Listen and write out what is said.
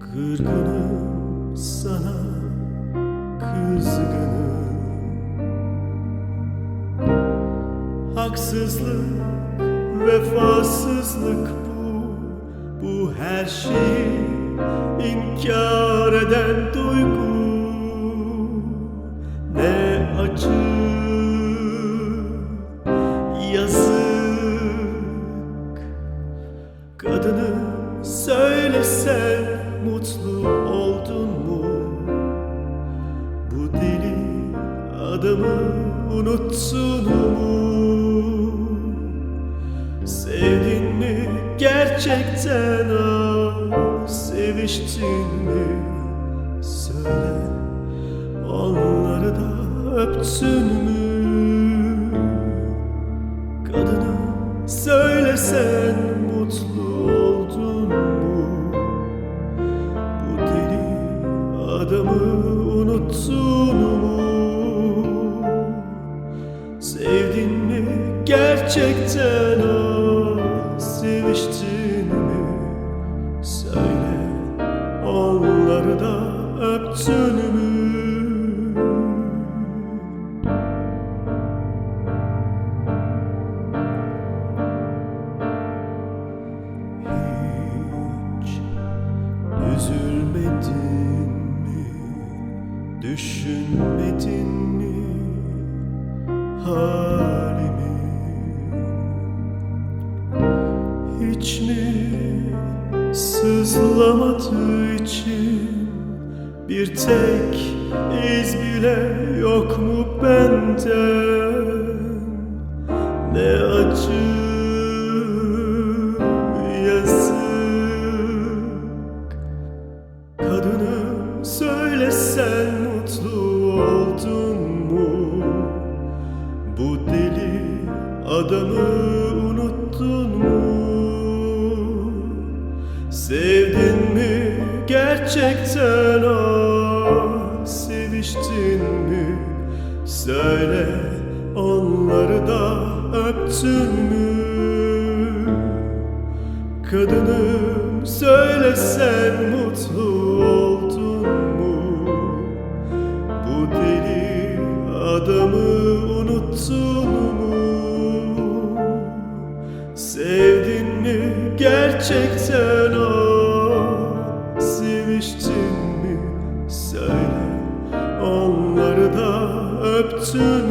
kırgınım sana kızgınım Haksızlık, vefasızlık bu Bu her şeyi inkar eden duygu. Kadınım söylesen mutlu oldun mu? Bu deli adamı unuttun mu? Sevdin mi gerçekten ah seviştin mi? Söyle onları da öptün mü? Kadınım söylesen adamı unuttun mu? Sevdin mi gerçekten ah seviştin mi? Söyle onları da öptün mü? Hiç üzülmedin? Düşünmedin mi halimi? Hiç mi sızlamadığı için bir tek iz bile yok mu benden? Ne acı unuttun mu? Sevdin mi gerçekten ah seviştin mi? Söyle onları da öptün mü? Kadınım söylesen mutlu oldun mu? Bu deli adamı unuttun mu? Sevdin mi gerçekten ah seviştin mi? Söyle onları da öptün?